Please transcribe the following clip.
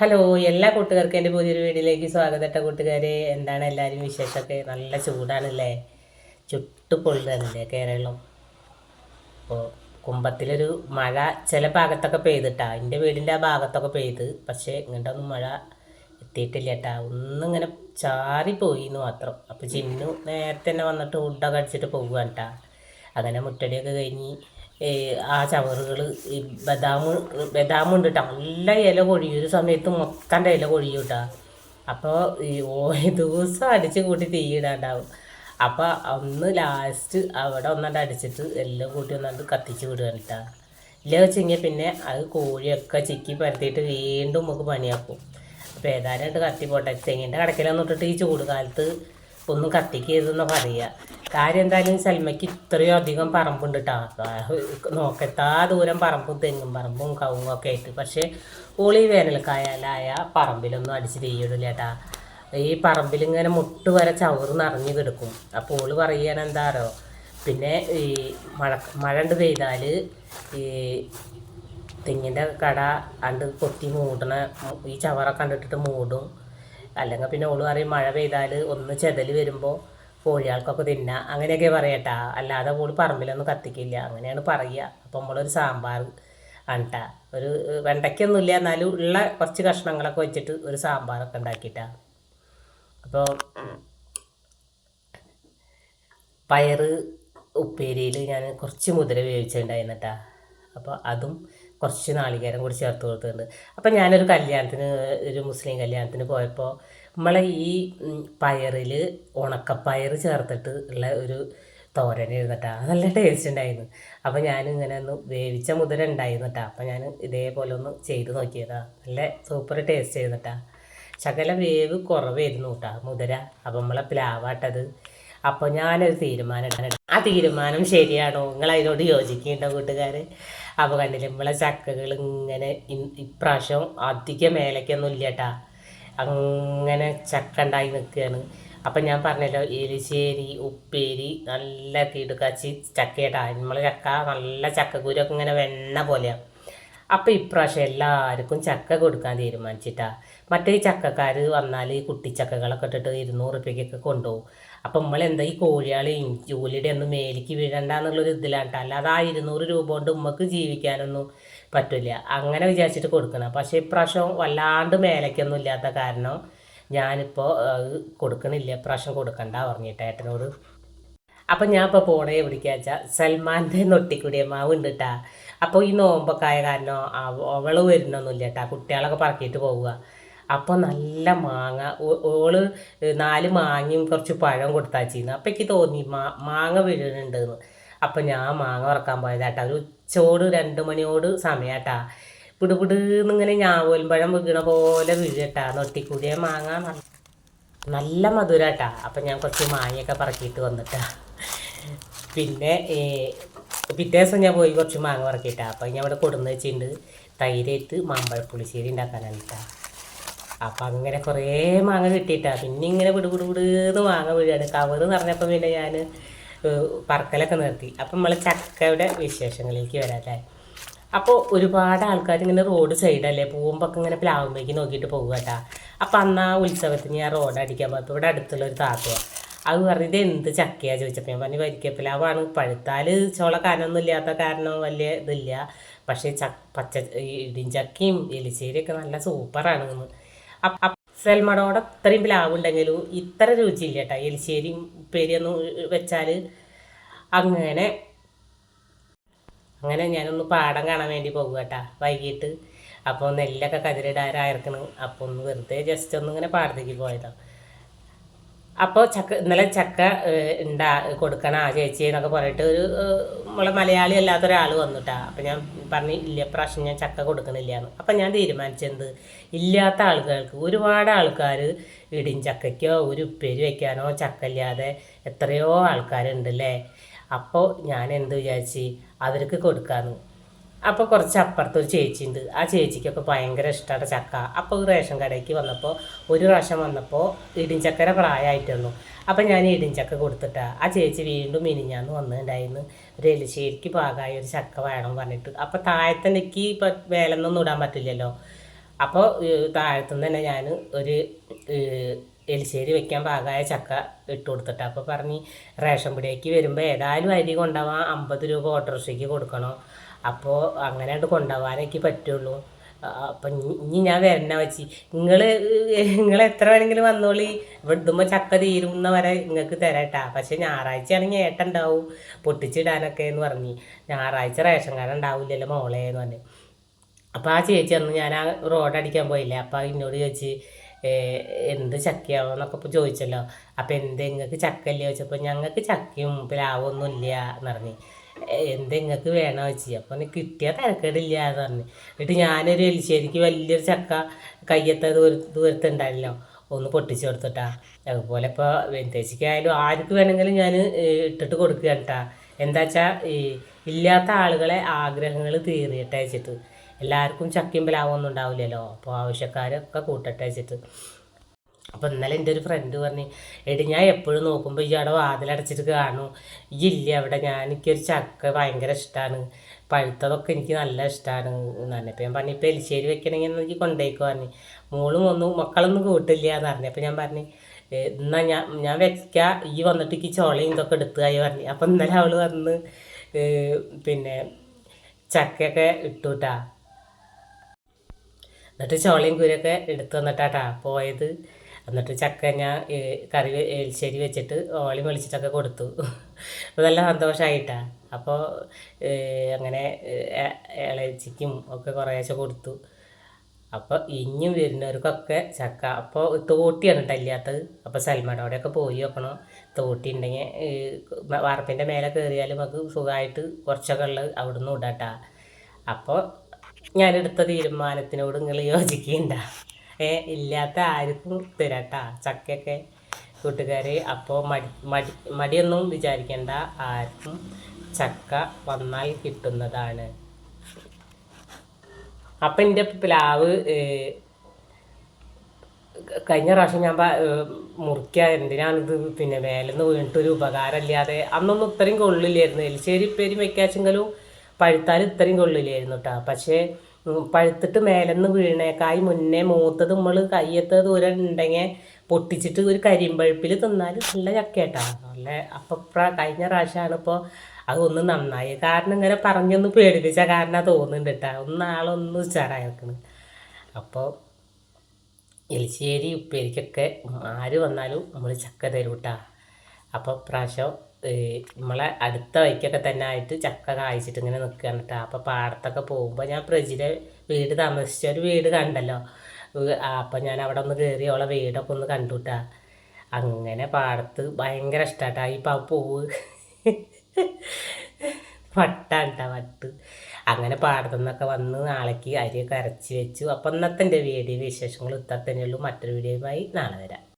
Hello എല്ലാ കൂട്ടുകാർക്കും എന്റെ പുതിയൊരു വീഡിയോയിലേക്ക് സ്വാഗതം കേട്ടോ കൂട്ടുകാരെ. എന്താണ് എല്ലാവരും വിശേഷമൊക്കെ? നല്ല ചൂടാണല്ലേ? ചുട്ടുപൊള്ളുന്നല്ലേ കേരളം. അപ്പോൾ കുമ്പത്തിലൊരു മഴ ചില ഭാഗത്തൊക്കെ പെയ്തിട്ടാ. എന്റെ വീടിന്റെ ആ ഭാഗത്തൊക്കെ പെയ്ത്. പക്ഷേ ഇങ്ങോട്ടൊന്നും മഴ എത്തിയിട്ടില്ല കേട്ടാ. ഒന്നിങ്ങനെ ചാറിപ്പോയി എന്ന് മാത്രം. അപ്പോൾ ചിന്നു നേരത്തെ തന്നെ വന്നിട്ട് ഫുഡൊക്കെ അടിച്ചിട്ട് പോകുക കേട്ടാ. അങ്ങനെ മുട്ടടിയൊക്കെ കഴിഞ്ഞ് ആ ചവറുകൾ ബദാമും ഉണ്ട് കേട്ടോ നല്ല ഇല കൊഴിയും. ഒരു സമയത്ത് മൊത്തന്റെ ഇല കൊഴിയും കേട്ടോ അപ്പോൾ ഈ ദിവസം അടിച്ച് കൂട്ടി തീയിടാണ്ടാവും അപ്പോൾ ഒന്ന് ലാസ്റ്റ് അവിടെ ഒന്നാണ്ട് അടിച്ചിട്ട് എല്ലാം കൂട്ടി ഒന്നാണ്ട് കത്തിച്ച് വിടുകയാണ് കേട്ടോ ഇല്ല വെച്ചെങ്കിൽ പിന്നെ അത് കോഴിയൊക്കെ ചിക്കി പരത്തിയിട്ട് വീണ്ടും നമുക്ക് പണിയാക്കും. അപ്പോൾ ഏതായാലും കത്തി പോട്ടെ തെങ്ങിന്റെ കടക്കിലൊന്നും ഇട്ടിട്ട് ഈ ചൂടുകാലത്ത് ഒന്നും കത്തിക്കരുതെന്ന് പറയുക കാര്യം എന്തായാലും സൽമയ്ക്ക് ഇത്രയും അധികം പറമ്പുണ്ട് നോക്കത്താ ദൂരം പറമ്പും തെങ്ങും പറമ്പും കവുങ്ങും ഒക്കെ ആയിട്ട്. പക്ഷേ ഓളി വേനൽക്കായാലായ പറമ്പിലൊന്നും അടിച്ച് തീയിടില്ല കേട്ടാ ഈ പറമ്പിൽ ഇങ്ങനെ മുട്ട് വരെ ചവറ് നിറഞ്ഞു കിടക്കും. അപ്പോൾ ഓൾ പറയാൻ എന്താറോ പിന്നെ ഈ മഴ മഴ ഉണ്ട് പെയ്താൽ ഈ തെങ്ങിന്റെ കട അണ്ട് കൊത്തി മൂടണ ഈ ചവറൊക്കെ കണ്ടിട്ടിട്ട് മൂടും. അല്ലെങ്കിൽ പിന്നെ ഓൾ പറയും മഴ പെയ്താൽ ഒന്ന് ചെതൽ വരുമ്പോൾ കോഴികൾക്കൊക്കെ തിന്നാം. അങ്ങനെയൊക്കെ പറയട്ട. അല്ലാതെ ഓൾ പറമ്പിലൊന്നും കത്തിക്കില്ല. അങ്ങനെയാണ് പറയുക. അപ്പം നമ്മളൊരു സാമ്പാർ ആണ്ട്ട. ഒരു വെണ്ടയ്ക്കൊന്നുമില്ല. എന്നാലും ഉള്ള കുറച്ച് കഷ്ണങ്ങളൊക്കെ വെച്ചിട്ട് ഒരു സാമ്പാറൊക്കെ ഉണ്ടാക്കിയിട്ടാ. അപ്പോൾ പയറ് ഉപ്പേരിയിൽ ഞാൻ കുറച്ച് മുതിര വേവിച്ചിട്ടുണ്ടായിരുന്നു കേട്ടാ അപ്പോൾ അതും കുറച്ച് നാളികേരം കൂടി ചേർത്ത് കൊടുത്തിട്ടുണ്ട്. അപ്പോൾ ഞാനൊരു കല്യാണത്തിന് ഒരു മുസ്ലിം കല്യാണത്തിന് പോയപ്പോൾ നമ്മളെ ഈ പയറിൽ ഉണക്കപ്പയർ ചേർത്തിട്ട് ഉള്ള ഒരു തോരൻ ഇരുന്നിട്ടാ നല്ല ടേസ്റ്റ് ഉണ്ടായിരുന്നു ഞാൻ ഇങ്ങനെ ഒന്ന് വേവിച്ച മുതിര ഉണ്ടായിരുന്നിട്ടാ അപ്പോൾ ഞാൻ ഇതേപോലെ ഒന്ന് ചെയ്ത് നോക്കിയതാ. നല്ല സൂപ്പർ ടേസ്റ്റ് ചെയ്തിട്ടാ ശകല വേവ് കുറവായിരുന്നു കേട്ടോ മുതിര അപ്പം നമ്മളെ പ്ലാവാട്ടത്. അപ്പോൾ ഞാനൊരു തീരുമാനം ഇടാൻ ആ തീരുമാനം ശരിയാണോ? നിങ്ങൾ അതിനോട് യോജിക്കുന്നുണ്ടോ കൂട്ടുകാർ അപ്പോൾ കണ്ടില്ല നമ്മളെ ചക്കകൾ ഇങ്ങനെ ഇപ്രാവശ്യം അധികം മേലേക്കൊന്നും ഇല്ല കേട്ടാ അങ്ങനെ ചക്ക ഉണ്ടായി നിൽക്കുകയാണ്. അപ്പം ഞാൻ പറഞ്ഞല്ലോ എലിശ്ശേരി ഉപ്പേരി നല്ല തീടുകാച്ചി ചക്കയേട്ടാ. നമ്മൾ ചക്ക നല്ല ചക്കക്കുരൊക്കെ ഇങ്ങനെ വെണ്ണ പോലെയാണ് അപ്പം ഇപ്രാവശ്യം എല്ലാവർക്കും ചക്ക കൊടുക്കാൻ തീരുമാനിച്ചിട്ടാ. മറ്റേ ചക്കക്കാർ വന്നാൽ കുട്ടിച്ചക്കകളൊക്കെ ഇട്ടിട്ട് ഇരുന്നൂറ് റുപ്യക്കൊക്കെ കൊണ്ടുപോകും. അപ്പം നമ്മൾ എന്താ ഈ കോഴിയാളെ ജോലിയുടെ ഒന്നും മേലേക്ക് വീഴണ്ടെന്നുള്ളൊരു ഇതിലാണ് ട്ടോ. അല്ലാതെ ആ ഇരുന്നൂറ് രൂപ കൊണ്ട് ഉമ്മക്ക് ജീവിക്കാനൊന്നും പറ്റില്ല. അങ്ങനെ വിചാരിച്ചിട്ട് കൊടുക്കണം. പക്ഷേ ഇപ്രാവശ്യം വല്ലാണ്ട് മേലേക്കൊന്നും ഇല്ലാത്ത കാരണം ഞാനിപ്പോൾ കൊടുക്കണില്ല. ഇപ്രാവശ്യം കൊടുക്കണ്ട പറഞ്ഞിട്ട് ഏട്ടനോട്. അപ്പം ഞാൻ ഇപ്പോൾ പോണേ എവിടേക്കാ വെച്ചാൽ സൽമാന്റെ നൊട്ടിക്കുടിയ മാവ് ഉണ്ട് കേട്ടാ അപ്പോൾ ഈ നോമ്പൊക്കെ ആയ കാരണം അവൾ വരുന്നൊന്നുമില്ല കേട്ടാ കുട്ടികളൊക്കെ പറക്കിയിട്ട് പോവുക. അപ്പോൾ നല്ല മാങ്ങ. ഓൾ നാല് മാങ്ങയും കുറച്ച് പഴം കൊടുത്താച്ചിരുന്നു അപ്പം എനിക്ക് തോന്നി മാ മാങ്ങ വീഴുന്നുണ്ടെന്ന്. അപ്പം ഞാൻ മാങ്ങ വറക്കാൻ പോയതാട്ടാ. ഒരു ഉച്ചോട് രണ്ട് മണിയോട് സമയാട്ടാ. പിടുപിടുന്ന് ഇങ്ങനെ ഞാവോലും പഴം വീണ പോലെ വീഴട്ടാ നൊട്ടിക്കൂടിയ മാങ്ങ നല്ല മധുരാട്ടാ. അപ്പം ഞാൻ കുറച്ച് മാങ്ങയൊക്കെ പറക്കിയിട്ട് വന്നിട്ടാ. പിന്നെ പിറ്റേ ദിവസം ഞാൻ പോയി കുറച്ച് മാങ്ങ പറക്കിയിട്ടാ അപ്പം ഞാൻ ഇവിടെ കൊടുന്ന് വെച്ചിട്ടുണ്ട്. തൈരേറ്റ് മാമ്പഴ പുളിശ്ശേരി ഉണ്ടാക്കാനാണ് അപ്പം അങ്ങനെ കുറേ മാങ്ങ കിട്ടിയിട്ടാ. പിന്നെ ഇങ്ങനെ വിടു വിടു വിടുന്ന് മാങ്ങ വീഴാണ്. കവറ് നിറഞ്ഞപ്പോൾ പിന്നെ ഞാൻ പറക്കലൊക്കെ നിർത്തി. അപ്പം നമ്മൾ ചക്കയുടെ വിശേഷങ്ങളിലേക്ക് വരാല്ലേ. അപ്പോൾ ഒരുപാട് ആൾക്കാർ ഇങ്ങനെ റോഡ് സൈഡല്ലേ പോകുമ്പോൾ ഇങ്ങനെ പ്ലാവുമ്പേക്ക് നോക്കിയിട്ട് പോകുക കേട്ടാ അപ്പം അന്ന് ആ ഉത്സവത്തിന് ഞാൻ റോഡ് അടിക്കാൻ പോയപ്പോൾ ഇവിടെ അടുത്തുള്ള ഒരു താത്തുവ അത് പറഞ്ഞത് എന്ത് ചക്കയാ? ചോദിച്ചപ്പോൾ ഞാൻ പറഞ്ഞു വരിക്കപ്പിലാവാണ്. പഴുത്താൽ ചോള കനൊന്നും ഇല്ലാത്ത കാരണം വലിയ ഇതില്ല. പക്ഷേ ച പച്ച ഇടിഞ്ചക്കയും എലിശ്ശേരിയൊക്കെ നല്ല സൂപ്പറാണ്. എന്ന് സെൽമടോടെ ഇത്രയും പ്ലാവുണ്ടെങ്കിലും ഇത്ര രുചിയില്ല കേട്ടോ എലിശ്ശേരി ഉപ്പേരിയൊന്നും വെച്ചാൽ അങ്ങനെ അങ്ങനെ ഞാനൊന്ന് പാടം കാണാൻ വേണ്ടി പോകും കേട്ടാ വൈകിട്ട്. അപ്പോൾ നെല്ലൊക്കെ കതിരിടാരായിരിക്കണം അപ്പോൾ ഒന്ന് വെറുതെ ജസ്റ്റ് ഒന്ന് ഇങ്ങനെ പാടത്തേക്ക് പോയതാണ് അപ്പോൾ ചക്ക ഇന്നലെ ചക്ക ഉണ്ടാ കൊടുക്കണം ആ ചേച്ചി എന്നൊക്കെ പറഞ്ഞിട്ട് ഒരു നമ്മളെ മലയാളി അല്ലാത്ത ഒരാൾ വന്നിട്ടാ. അപ്പം ഞാൻ പറഞ്ഞു ഇല്ല പ്രാവശ്യം ഞാൻ ചക്ക കൊടുക്കണില്ല എന്ന് അപ്പം ഞാൻ തീരുമാനിച്ചെന്ത് ഇല്ലാത്ത ആൾക്കാർക്ക് ഒരുപാട് ആൾക്കാർ ഇടിയും ചക്കയ്ക്കോ ഒരു ഉപ്പേരി വയ്ക്കാനോ ചക്ക ഇല്ലാതെ എത്രയോ ആൾക്കാരുണ്ട് അല്ലേ അപ്പോൾ ഞാൻ എന്ത് വിചാരിച്ച് അവർക്ക് കൊടുക്കാമെന്ന് അപ്പോൾ കുറച്ച് അപ്പുറത്ത് ഒരു ചേച്ചി ഉണ്ട് ആ ചേച്ചിക്കൊക്കെ ഭയങ്കര ഇഷ്ടമാണ് ചക്ക. അപ്പോൾ റേഷൻ കടയ്ക്ക് വന്നപ്പോൾ ഒരു പ്രാവശ്യം വന്നപ്പോൾ ഇടിഞ്ചക്കര പ്രായമായിട്ടുള്ളൂ അപ്പം ഞാൻ ഇടിഞ്ചക്ക കൊടുത്തിട്ടാ. ആ ചേച്ചി വീണ്ടും മിനിഞ്ഞാന്ന് വന്നിട്ടുണ്ടായിരുന്നു. ഒരു എലിശ്ശേരിക്ക് പാകമായ ഒരു ചക്ക വേണം പറഞ്ഞിട്ട്. അപ്പോൾ താഴത്തെ എനിക്ക് വേലൊന്നും ഇടാൻ പറ്റില്ലല്ലോ. അപ്പോൾ താഴത്തുനിന്ന് തന്നെ ഞാൻ ഒരു എലിശ്ശേരി വെക്കാൻ പാകമായ ചക്ക ഇട്ട് കൊടുത്തിട്ട്. അപ്പോൾ പറഞ്ഞ് റേഷൻ പിടിയേക്ക് വരുമ്പോൾ ഏതായാലും അരി കൊണ്ടുപോകാൻ അമ്പത് രൂപ ഓട്ടോറിക്ഷയ്ക്ക് കൊടുക്കണം. അപ്പോൾ അങ്ങനെ അത് കൊണ്ടുപോകാനൊക്കെ പറ്റുള്ളൂ. അപ്പം ഇനി ഞാൻ വരണ വെച്ച് നിങ്ങൾ നിങ്ങൾ എത്ര വേണമെങ്കിലും വന്നോളി. ഇവിടുമ്പോൾ ചക്ക തീരുന്ന വരെ നിങ്ങൾക്ക് തരാട്ടാ. പക്ഷെ ഞായറാഴ്ച ആണെങ്കിൽ ഏട്ടുണ്ടാവും പൊട്ടിച്ചിടാനൊക്കെ എന്ന് പറഞ്ഞു. ഞായറാഴ്ച റേഷൻ കാർഡ് ഉണ്ടാവില്ലല്ലോ മോളെ എന്ന് പറഞ്ഞു. അപ്പോൾ ആ ചേച്ചി അന്ന് ഞാൻ ആ റോഡ് അടിക്കാൻ പോയില്ലേ. അപ്പോൾ എന്നോട് ചോദിച്ച് എന്ത് ചക്കയാവോ എന്നൊക്കെ ഇപ്പോൾ ചോദിച്ചല്ലോ. അപ്പോൾ എന്ത് നിങ്ങൾക്ക് ചക്കല്ലേ ചോദിച്ചപ്പോൾ ഞങ്ങൾക്ക് ചക്കയും പ്ലാവൊന്നും ഇല്ല എന്ന് പറഞ്ഞു. "ഏ, എന്ത് നിങ്ങൾക്ക് വേണോ വെച്ച് അപ്പോൾ എനിക്ക് കിട്ടിയാൽ തിരക്കേടില്ല എന്ന് പറഞ്ഞു. എന്നിട്ട് ഞാനൊരു എലിശ്ശേരിക്ക് വലിയൊരു ചക്ക കയ്യത്തെ ദൂര ദൂരത്തുണ്ടായില്ലോ ഒന്ന് പൊട്ടിച്ചു കൊടുത്തിട്ടാ. അതുപോലെ ഇപ്പോൾ വെന്തേച്ചിക്കായാലും ആർക്ക് വേണമെങ്കിലും ഞാൻ ഇട്ടിട്ട് കൊടുക്കുക കേട്ടാ എന്താ വെച്ചാൽ ഇല്ലാത്ത ആളുകളെ ആഗ്രഹങ്ങൾ വെച്ചിട്ട്. എല്ലാവർക്കും ചക്കയും ഉണ്ടാവില്ലല്ലോ. അപ്പോൾ ആവശ്യക്കാരൊക്കെ കൂട്ടട്ടെ അപ്പോൾ ഇന്നലെ എന്റെ ഒരു ഫ്രണ്ട് പറഞ്ഞു എടി ഞാൻ എപ്പോഴും നോക്കുമ്പോൾ ഈ അവിടെ വാതിലടച്ചിട്ട് കാണും. ഈ ഇല്ല അവിടെ? ഞാൻ എനിക്കൊരു ചക്ക ഭയങ്കര ഇഷ്ടമാണ് പഴുത്തതൊക്കെ എനിക്ക് നല്ല ഇഷ്ടമാണ് എന്നറിഞ്ഞപ്പോൾ ഞാൻ പറഞ്ഞു ഇപ്പോൾ എലിശ്ശേരി വെക്കണമെങ്കിൽ എനിക്ക് കൊണ്ടുപോയിക്കോ പറഞ്ഞു. മോളും ഒന്നും മക്കളൊന്നും കൂട്ടില്ല. എന്ന് പറഞ്ഞു. അപ്പോൾ ഞാൻ പറഞ്ഞു "ഏ, എന്നാ ഞാൻ ഞാൻ വെക്കാം. ഈ വന്നിട്ട് ഈ ചോളയും ഇതൊക്കെ എടുത്തുകായി പറഞ്ഞു. അപ്പോൾ ഇന്നലെ അവൾ വന്ന് പിന്നെ ചക്കയൊക്കെ ഇട്ടുട്ടാ. എന്നിട്ട് ചോളയും കുരൊക്കെ എടുത്തു വന്നിട്ടാട്ടാ പോയത്. എന്നിട്ട് ചക്ക ഞാൻ കറി എലിശ്ശേരി വെച്ചിട്ട് ഓളി വിളിച്ചിട്ടൊക്കെ കൊടുത്തു. അപ്പോൾ നല്ല സന്തോഷമായിട്ടാ അപ്പോൾ അങ്ങനെ ഇളച്ചിക്കും ഒക്കെ കുറേശ്ശെ കൊടുത്തു. അപ്പോൾ ഇനിയും വരുന്നവർക്കൊക്കെ ചക്ക. അപ്പോൾ തോട്ടിയാണ് ഇല്ലാത്തത് അപ്പോൾ സൽമടോടെയൊക്കെ പോയി വെക്കണം. തോട്ടി ഉണ്ടെങ്കിൽ വാർപ്പിന്റെ മേലെ കയറിയാൽ നമുക്ക് സുഖമായിട്ട് കുറച്ചൊക്കെ ഉള്ളത് അവിടെ നിന്ന് വിടാട്ടാ. അപ്പോൾ ഞാനെടുത്ത തീരുമാനത്തിനോട് നിങ്ങൾ യോജിക്കണ്ട. ഏ ഇല്ലാത്ത ആർക്കും തരാട്ടാ. ചക്കയൊക്കെ കൂട്ടുകാർ അപ്പോൾ മടി മടി മടിയൊന്നും വിചാരിക്കേണ്ട. ആർക്കും ചക്ക വന്നാൽ കിട്ടുന്നതാണ്. അപ്പം എന്റെ പ്ലാവ് കഴിഞ്ഞ പ്രാവശ്യം ഞാൻ മുറിക്കുക എന്തിനാണിത്? പിന്നെ മേലെന്ന് വീണിട്ടൊരു ഉപകാരമില്ലാതെ. അന്നൊന്നും ഇത്രയും കൊള്ളില്ലായിരുന്നു. എലിശ്ശേരി പേര് വെക്കാച്ചെങ്കിലും പഴുത്താൽ ഇത്രയും കൊള്ളില്ലായിരുന്നു കേട്ടോ പക്ഷേ പഴുത്തിട്ട് മേലെന്ന് വീണേക്കായി. മുന്നേ മൂത്തത് നമ്മൾ കയ്യത്തെ ദൂരം ഉണ്ടെങ്കിൽ പൊട്ടിച്ചിട്ട് ഒരു കരിമ്പഴുപ്പിൽ തിന്നാൽ നല്ല ചക്കയായിട്ടാണ് നല്ല അപ്പം കഴിഞ്ഞ പ്രാവശ്യമാണ് ഇപ്പോൾ അതൊന്ന് നന്നായി. കാരണം ഇങ്ങനെ പറഞ്ഞൊന്ന് പേടിപ്പിച്ച കാരണം തോന്നുന്നുണ്ട് കേട്ടോ ഒന്ന് ആളൊന്ന് ഉച്ചാറായിരിക്കണം അപ്പോൾ എലിശ്ശേരി ഉപ്പേരിക്കൊക്കെ ആര് വന്നാലും നമ്മൾ ചക്ക തരും കേട്ടാ അപ്പോൾ പ്രാവശ്യം നമ്മളെ അടുത്ത വഴിക്കൊക്കെ തന്നെ ആയിട്ട് ചക്ക കായ്ച്ചിട്ട് ഇങ്ങനെ നിൽക്കുകയാണ് കേട്ടോ അപ്പോൾ പാടത്തൊക്കെ പോകുമ്പോൾ ഞാൻ പ്രജിലെ വീട് താമസിച്ച ഒരു വീട് കണ്ടല്ലോ. അപ്പം ഞാൻ അവിടെ ഒന്ന് കയറി അവളെ വീടൊക്കെ ഒന്ന് കണ്ടു കേട്ടാ അങ്ങനെ പാടത്ത് ഭയങ്കര ഇഷ്ടാട്ടാ. ഈ പ പൂവ് വട്ടാണ്ടാ വട്ട്. അങ്ങനെ പാടത്തു നിന്നൊക്കെ വന്ന് നാളേക്ക് അരിയൊക്കെ അരച്ച് വെച്ചു. അപ്പം ഇന്നത്തെ വീഡിയോ വിശേഷങ്ങൾ ഇത്ര തന്നെയുള്ളൂ മറ്റൊരു വീഡിയോയുമായി നാളെ വരാം.